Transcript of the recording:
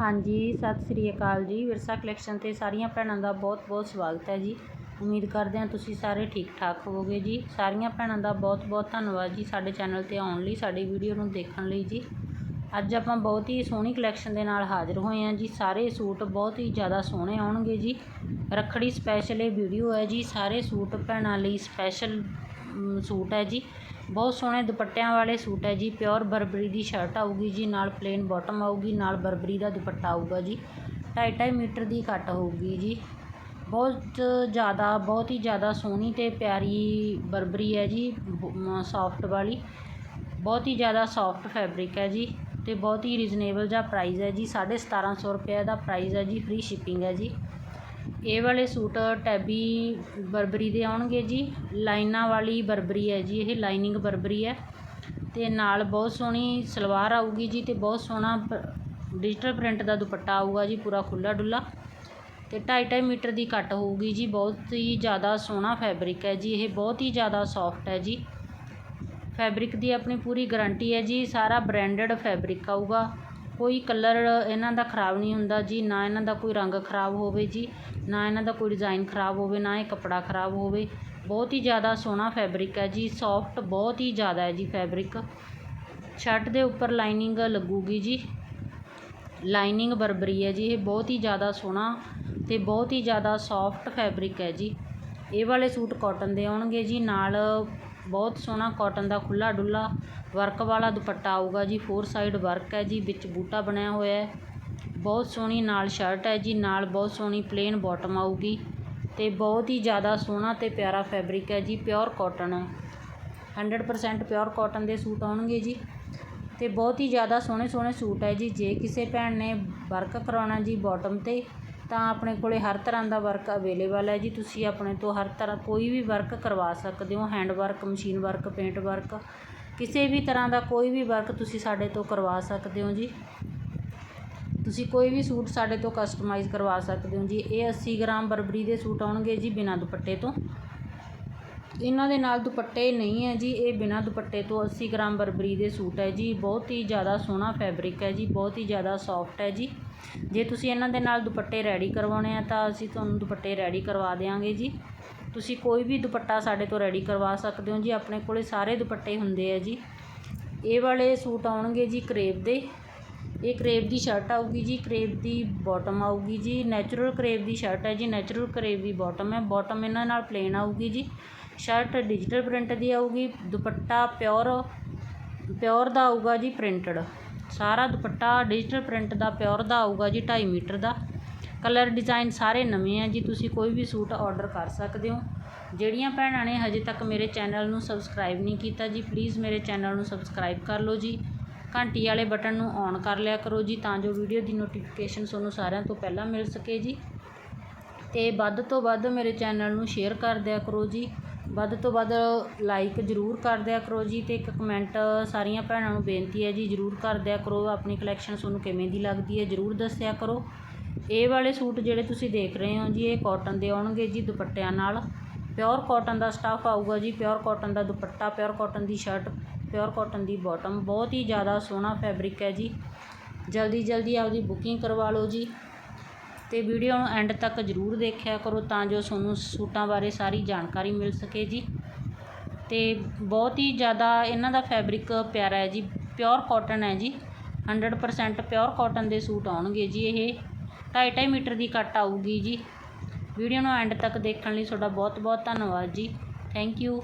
ਹਾਂਜੀ, ਸਤਿ ਸ੍ਰੀ ਅਕਾਲ ਜੀ। ਵਿਰਸਾ ਕਲੈਕਸ਼ਨ ਤੇ ਸਾਰੀਆਂ ਭੈਣਾਂ ਦਾ ਬਹੁਤ-ਬਹੁਤ ਸਵਾਗਤ ਹੈ ਜੀ। ਉਮੀਦ ਕਰਦੇ ਹਾਂ ਤੁਸੀਂ ਸਾਰੇ ਠੀਕ ਠਾਕ ਹੋਵੋਗੇ ਜੀ। ਸਾਰੀਆਂ ਭੈਣਾਂ ਦਾ ਬਹੁਤ-ਬਹੁਤ ਧੰਨਵਾਦ ਜੀ ਸਾਡੇ ਚੈਨਲ ਤੇ ਆਉਣ ਲਈ, ਸਾਡੀ ਵੀਡੀਓ ਨੂੰ ਦੇਖਣ ਲਈ ਜੀ। ਅੱਜ ਆਪਾਂ ਬਹੁਤ ਹੀ ਸੋਹਣੀ ਕਲੈਕਸ਼ਨ ਦੇ ਨਾਲ ਹਾਜ਼ਰ ਹੋਏ ਹਾਂ ਜੀ। ਸਾਰੇ ਸੂਟ ਬਹੁਤ ਹੀ ਜ਼ਿਆਦਾ ਸੋਹਣੇ ਆਉਣਗੇ ਜੀ। ਰੱਖੜੀ ਸਪੈਸ਼ਲ ਇਹ ਵੀਡੀਓ ਹੈ ਜੀ। ਸਾਰੇ ਸੂਟ ਭੈਣਾਂ ਲਈ ਸਪੈਸ਼ਲ ਸੂਟ ਹੈ ਜੀ। ਬਹੁਤ ਸੋਹਣੇ ਦੁਪੱਟਿਆਂ ਵਾਲੇ ਸੂਟ ਹੈ ਜੀ। ਪਿਓਰ ਬਰਬਰੀ ਦੀ ਸ਼ਰਟ ਆਊਗੀ ਜੀ, ਨਾਲ ਪਲੇਨ ਬਾਟਮ ਆਊਗੀ, ਨਾਲ ਬਰਬਰੀ ਦਾ ਦੁਪੱਟਾ ਆਊਗਾ ਜੀ। 2.5 ਮੀਟਰ ਦੀ ਕੱਟ ਹੋਊਗੀ ਜੀ। ਬਹੁਤ ਜ਼ਿਆਦਾ, ਬਹੁਤ ਹੀ ਜ਼ਿਆਦਾ ਸੋਹਣੀ ਤੇ ਪਿਆਰੀ ਬਰਬਰੀ ਹੈ ਜੀ ਸੌਫਟ ਵਾਲੀ। ਬਹੁਤ ਹੀ ਜ਼ਿਆਦਾ ਸੌਫਟ ਫੈਬਰਿਕ ਹੈ ਜੀ ਤੇ ਬਹੁਤ ਹੀ ਰੀਜ਼ਨੇਬਲ ਜਿਹਾ ਪ੍ਰਾਈਸ ਹੈ ਜੀ। 1750 ਰੁਪਏ ਦਾ ਪ੍ਰਾਈਸ ਹੈ ਜੀ ਫ੍ਰੀ ਸ਼ਿਪਿੰਗ ਹੈ ਜੀ। ਇਹ ਵਾਲੇ ਸੂਟ ਟੈਬੀ ਬਰਬਰੀ ਦੇ ਆਉਣਗੇ ਜੀ। ਲਾਈਨਾਂ ਵਾਲੀ ਬਰਬਰੀ ਹੈ ਜੀ, ਇਹ ਲਾਈਨਿੰਗ ਬਰਬਰੀ ਹੈ। ਤੇ ਨਾਲ ਬਹੁਤ ਸੋਹਣੀ ਸਲਵਾਰ ਆਊਗੀ ਜੀ ਤੇ ਬਹੁਤ ਸੋਹਣਾ ਡਿਜੀਟਲ ਪ੍ਰਿੰਟ ਦਾ ਦੁਪੱਟਾ ਆਊਗਾ ਜੀ, ਪੂਰਾ ਖੁੱਲਾ ਡੁੱਲਾ। ਤੇ 2.5 ਮੀਟਰ ਦੀ ਕੱਟ ਹੋਊਗੀ ਜੀ, ਬਹੁਤ ਹੀ ਜ਼ਿਆਦਾ ਸੋਹਣਾ ਫੈਬਰਿਕ ਹੈ ਜੀ, ਇਹ ਬਹੁਤ ਹੀ ਜ਼ਿਆਦਾ ਸੌਫਟ ਹੈ ਜੀ। ਫੈਬਰਿਕ ਦੀ ਆਪਣੀ ਪੂਰੀ ਗਾਰੰਟੀ ਹੈ ਜੀ, ਸਾਰਾ ਬ੍ਰਾਂਡਡ ਫੈਬਰਿਕ ਆਊਗਾ। ਕੋਈ ਕਲਰ ਇਹਨਾਂ ਦਾ ਖ਼ਰਾਬ ਨਹੀਂ ਹੁੰਦਾ ਜੀ, ਨਾ ਇਹਨਾਂ ਦਾ ਕੋਈ ਰੰਗ ਖ਼ਰਾਬ ਹੋਵੇ ਜੀ, ਨਾ ਇਹਨਾਂ ਦਾ ਕੋਈ ਡਿਜ਼ਾਈਨ ਖ਼ਰਾਬ ਹੋਵੇ, ਨਾ ਇਹ ਕੱਪੜਾ ਖ਼ਰਾਬ ਹੋਵੇ। ਬਹੁਤ ਹੀ ਜ਼ਿਆਦਾ ਸੋਹਣਾ ਫੈਬਰਿਕ ਹੈ ਜੀ ਸੌਫਟ ਬਹੁਤ ਹੀ ਜ਼ਿਆਦਾ ਹੈ ਜੀ ਫੈਬਰਿਕ ਸ਼ਰਟ ਦੇ ਉੱਪਰ ਲਾਈਨਿੰਗ ਲੱਗੂਗੀ ਜੀ। ਲਾਈਨਿੰਗ ਬਰਬਰੀ ਹੈ ਜੀ, ਇਹ ਬਹੁਤ ਹੀ ਜ਼ਿਆਦਾ ਸੋਹਣਾ ਤੇ ਬਹੁਤ ਹੀ ਜ਼ਿਆਦਾ ਸੌਫਟ ਫੈਬਰਿਕ ਹੈ ਜੀ। ਇਹ ਵਾਲੇ ਸੂਟ ਕਾਟਨ ਦੇ ਆਉਣਗੇ ਜੀ, ਨਾਲ ਬਹੁਤ ਸੋਹਣਾ ਕਾਟਨ ਦਾ ਖੁੱਲਾ ਡੁੱਲਾ ਵਰਕ ਵਾਲਾ ਦੁਪੱਟਾ ਆਊਗਾ ਜੀ ਫੋਰ ਸਾਈਡ ਵਰਕ ਹੈ ਜੀ, ਵਿੱਚ ਬੂਟਾ ਬਣਿਆ ਹੋਇਆ ਹੈ। ਬਹੁਤ ਸੋਹਣੀ ਨਾਲ ਸ਼ਰਟ ਹੈ ਜੀ, ਨਾਲ ਬਹੁਤ ਸੋਹਣੀ ਪਲੇਨ ਬਾਟਮ ਆਊਗੀ ਤੇ ਬਹੁਤ ਹੀ ਜ਼ਿਆਦਾ ਸੋਹਣਾ ਤੇ ਪਿਆਰਾ ਫੈਬਰਿਕ ਹੈ ਜੀ ਪਿਓਰ ਕਾਟਨ ਹੈ। 100% ਪਿਓਰ ਕਾਟਨ ਦੇ ਸੂਟ ਆਉਣਗੇ ਜੀ ਤੇ ਬਹੁਤ ਹੀ ਜ਼ਿਆਦਾ ਸੋਹਣੇ ਸੋਹਣੇ ਸੂਟ ਹੈ ਜੀ, ਜੇ ਕਿਸੇ ਭੈਣ ਨੇ ਵਰਕ ਕਰਾਉਣਾ ਜੀ ਬਾਟਮ ਤੇ ਤਾਂ ਆਪਣੇ ਕੋਲ ਹਰ ਤਰ੍ਹਾਂ ਦਾ ਵਰਕ ਅਵੇਲੇਬਲ ਹੈ ਜੀ। ਤੁਸੀਂ ਆਪਣੇ ਤੋਂ ਹਰ ਤਰ੍ਹਾਂ ਕੋਈ ਵੀ ਵਰਕ ਕਰਵਾ ਸਕਦੇ ਹੋ। Hand work machine work paint work ਕਿਸੇ ਵੀ ਤਰ੍ਹਾਂ ਦਾ ਕੋਈ ਵੀ ਵਰਕ ਤੁਸੀਂ ਸਾਡੇ ਤੋਂ ਕਰਵਾ ਸਕਦੇ ਹੋ ਜੀ। ਤੁਸੀਂ ਕੋਈ ਵੀ ਸੂਟ ਸਾਡੇ ਤੋਂ ਕਸਟਮਾਈਜ਼ ਕਰਵਾ ਸਕਦੇ ਹੋ ਜੀ। ਇਹ 80 ਗ੍ਰਾਮ ਬਰਬਰੀ ਦੇ ਸੂਟ ਆਉਣਗੇ ਜੀ ਬਿਨਾਂ ਦੁਪੱਟੇ ਤੋਂ। ਇਹਨਾਂ ਦੇ ਨਾਲ ਦੁਪੱਟੇ ਨਹੀਂ ਹੈ ਜੀ, ਇਹ ਬਿਨਾਂ ਦੁਪੱਟੇ ਤੋਂ 80 ਗ੍ਰਾਮ ਬਰਬਰੀ ਦੇ ਸੂਟ ਹੈ ਜੀ। ਬਹੁਤ ਹੀ ਜ਼ਿਆਦਾ ਸੋਹਣਾ ਫੈਬਰਿਕ ਹੈ ਜੀ, ਬਹੁਤ ਹੀ ਜ਼ਿਆਦਾ ਸੌਫਟ ਹੈ ਜੀ। ਜੇ ਤੁਸੀਂ ਇਹਨਾਂ ਦੇ ਨਾਲ ਦੁਪੱਟੇ ਰੈਡੀ ਕਰਵਾਉਣੇ ਆ ਤਾਂ ਅਸੀਂ ਤੁਹਾਨੂੰ ਦੁਪੱਟੇ ਰੈਡੀ ਕਰਵਾ ਦੇਵਾਂਗੇ ਜੀ। ਤੁਸੀਂ ਕੋਈ ਵੀ ਦੁਪੱਟਾ ਸਾਡੇ ਤੋਂ ਰੈਡੀ ਕਰਵਾ ਸਕਦੇ ਹੋ ਜੀ, ਆਪਣੇ ਕੋਲੇ ਸਾਰੇ ਦੁਪੱਟੇ ਹੁੰਦੇ ਆ ਜੀ। ਇਹ ਵਾਲੇ ਸੂਟ ਆਉਣਗੇ ਜੀ ਕਰੇਪ ਦੇ। ਇਹ ਕਰੇਪ ਦੀ ਸ਼ਰਟ ਆਊਗੀ ਜੀ, ਕਰੇਪ ਦੀ ਬਾਟਮ ਆਊਗੀ ਜੀ। ਨੈਚੁਰਲ ਕਰੇਪ ਦੀ ਸ਼ਰਟ ਹੈ ਜੀ ਨੈਚੁਰਲ ਕਰੇਪ ਦੀ ਬਾਟਮ ਹੈ। ਬਾਟਮ ਇਹਨਾਂ ਨਾਲ ਪਲੇਨ ਆਊਗੀ ਜੀ। ਸ਼ਰਟ ਡਿਜੀਟਲ ਪ੍ਰਿੰਟ ਦੀ ਆਊਗੀ, ਦੁਪੱਟਾ ਪਿਓਰ ਪਿਓਰ ਦਾ ਆਊਗਾ ਜੀ ਪ੍ਰਿੰਟਡ। ਸਾਰਾ ਦੁਪੱਟਾ ਡਿਜੀਟਲ ਪ੍ਰਿੰਟ ਦਾ, ਪਿਓਰ ਦਾ ਆਊਗਾ ਜੀ 2.5 ਮੀਟਰ ਦਾ। ਕਲਰ ਡਿਜ਼ਾਈਨ ਸਾਰੇ ਨਵੇਂ ਆ ਜੀ, ਤੁਸੀਂ ਕੋਈ ਵੀ ਸੂਟ ਆਰਡਰ ਕਰ ਸਕਦੇ ਹੋ। ਜਿਹੜੀਆਂ ਭੈਣਾਂ ਨੇ ਹਜੇ ਤੱਕ ਮੇਰੇ ਚੈਨਲ ਨੂੰ ਸਬਸਕ੍ਰਾਈਬ ਨਹੀਂ ਕੀਤਾ ਜੀ, ਪਲੀਜ਼ ਮੇਰੇ ਚੈਨਲ ਨੂੰ ਸਬਸਕ੍ਰਾਈਬ ਕਰ ਲਓ ਜੀ। ਘੰਟੀ ਵਾਲੇ ਬਟਨ ਨੂੰ ਔਨ ਕਰ ਲਿਆ ਕਰੋ ਜੀ, ਤਾਂ ਜੋ ਵੀਡੀਓ ਦੀ ਨੋਟੀਫਿਕੇਸ਼ਨ ਤੁਹਾਨੂੰ ਸਾਰਿਆਂ ਤੋਂ ਪਹਿਲਾਂ ਮਿਲ ਸਕੇ ਜੀ। ਤੇ ਵੱਧ ਤੋਂ ਵੱਧ ਮੇਰੇ ਚੈਨਲ ਨੂੰ ਸ਼ੇਅਰ ਕਰ ਦਿਆ ਕਰੋ ਜੀ। ਵੱਧ ਤੋਂ ਵੱਧ ਲਾਈਕ ਜ਼ਰੂਰ ਕਰ ਦਿਆ ਕਰੋ ਜੀ ਅਤੇ ਇੱਕ ਕਮੈਂਟ ਸਾਰੀਆਂ ਭੈਣਾਂ ਨੂੰ ਬੇਨਤੀ ਹੈ ਜੀ, ਜ਼ਰੂਰ ਕਰ ਦਿਆ ਕਰੋ, ਆਪਣੀ ਕਲੈਕਸ਼ਨ ਤੁਹਾਨੂੰ ਕਿਵੇਂ ਦੀ ਲੱਗਦੀ ਹੈ ਜ਼ਰੂਰ ਦੱਸਿਆ ਕਰੋ। ਇਹ ਵਾਲੇ ਸੂਟ ਜਿਹੜੇ ਤੁਸੀਂ ਦੇਖ ਰਹੇ ਹੋ ਜੀ, ਇਹ ਕਾਟਨ ਦੇ ਆਉਣਗੇ ਜੀ ਦੁਪੱਟਿਆਂ ਨਾਲ। ਪਿਓਰ ਕਾਟਨ ਦਾ ਸਟਾਫ ਆਊਗਾ ਜੀ ਪਿਓਰ ਕਾਟਨ ਦਾ ਦੁਪੱਟਾ ਪਿਓਰ ਕਾਟਨ ਦੀ ਸ਼ਰਟ ਪਿਓਰ ਕਾਟਨ ਦੀ ਬਾਟਮ ਬਹੁਤ ਹੀ ਜ਼ਿਆਦਾ ਸੋਹਣਾ ਫੈਬਰਿਕ ਹੈ ਜੀ। ਜਲਦੀ ਜਲਦੀ ਆਪਦੀ ਬੁਕਿੰਗ ਕਰਵਾ ਲਓ ਜੀ। ਅਤੇ ਵੀਡੀਓ ਨੂੰ ਐਂਡ ਤੱਕ ਜ਼ਰੂਰ ਦੇਖਿਆ ਕਰੋ ਤਾਂ ਜੋ ਤੁਹਾਨੂੰ ਸੂਟਾਂ ਬਾਰੇ ਸਾਰੀ ਜਾਣਕਾਰੀ ਮਿਲ ਸਕੇ ਜੀ। ਅਤੇ ਬਹੁਤ ਹੀ ਜ਼ਿਆਦਾ ਇਹਨਾਂ ਦਾ ਫੈਬਰਿਕ ਪਿਆਰਾ ਹੈ ਜੀ ਪਿਓਰ ਕਾਟਨ ਹੈ ਜੀ। 100% ਪਿਓਰ ਕਾਟਨ ਦੇ ਸੂਟ ਆਉਣਗੇ ਜੀ ਇਹ। 2.5 ਮੀਟਰ ਦੀ ਕੱਟ ਆਊਗੀ ਜੀ। ਵੀਡੀਓ ਨੂੰ ਐਂਡ ਤੱਕ ਦੇਖਣ ਲਈ ਤੁਹਾਡਾ ਬਹੁਤ ਬਹੁਤ ਧੰਨਵਾਦ ਜੀ। Thank you